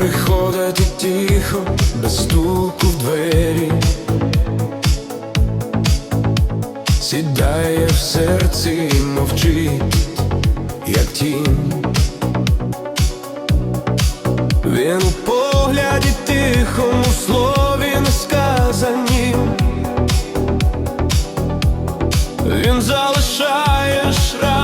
приходити тихо, без стуку в двері, сідає в серці, мовчить, як тінь. Він у погляді тихому слові не сказані. Він залишає шрам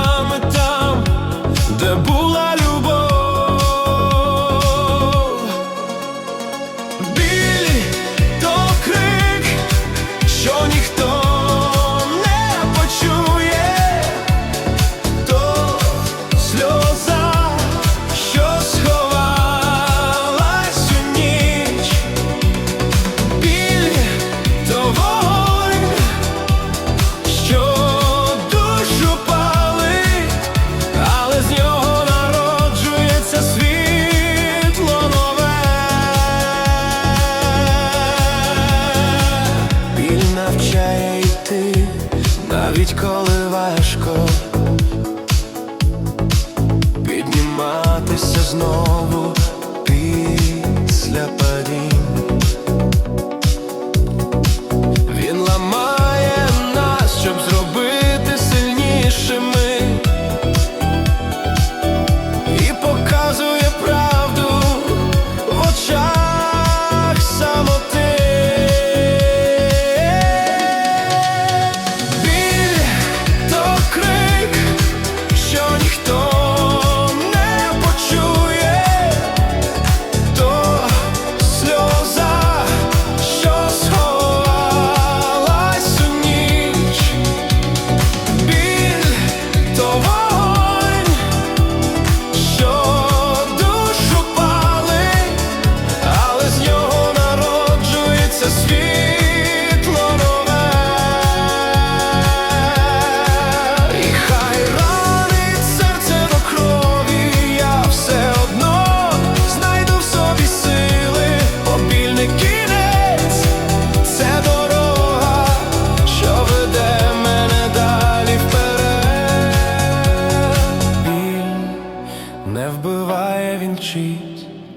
навіть коли важко.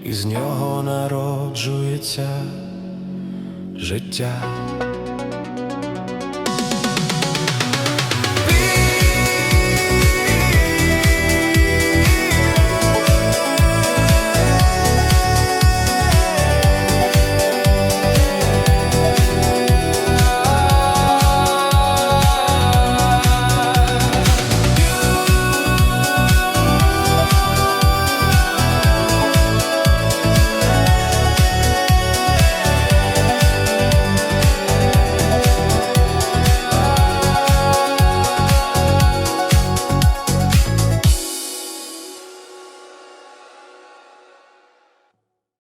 Із нього народжується життя.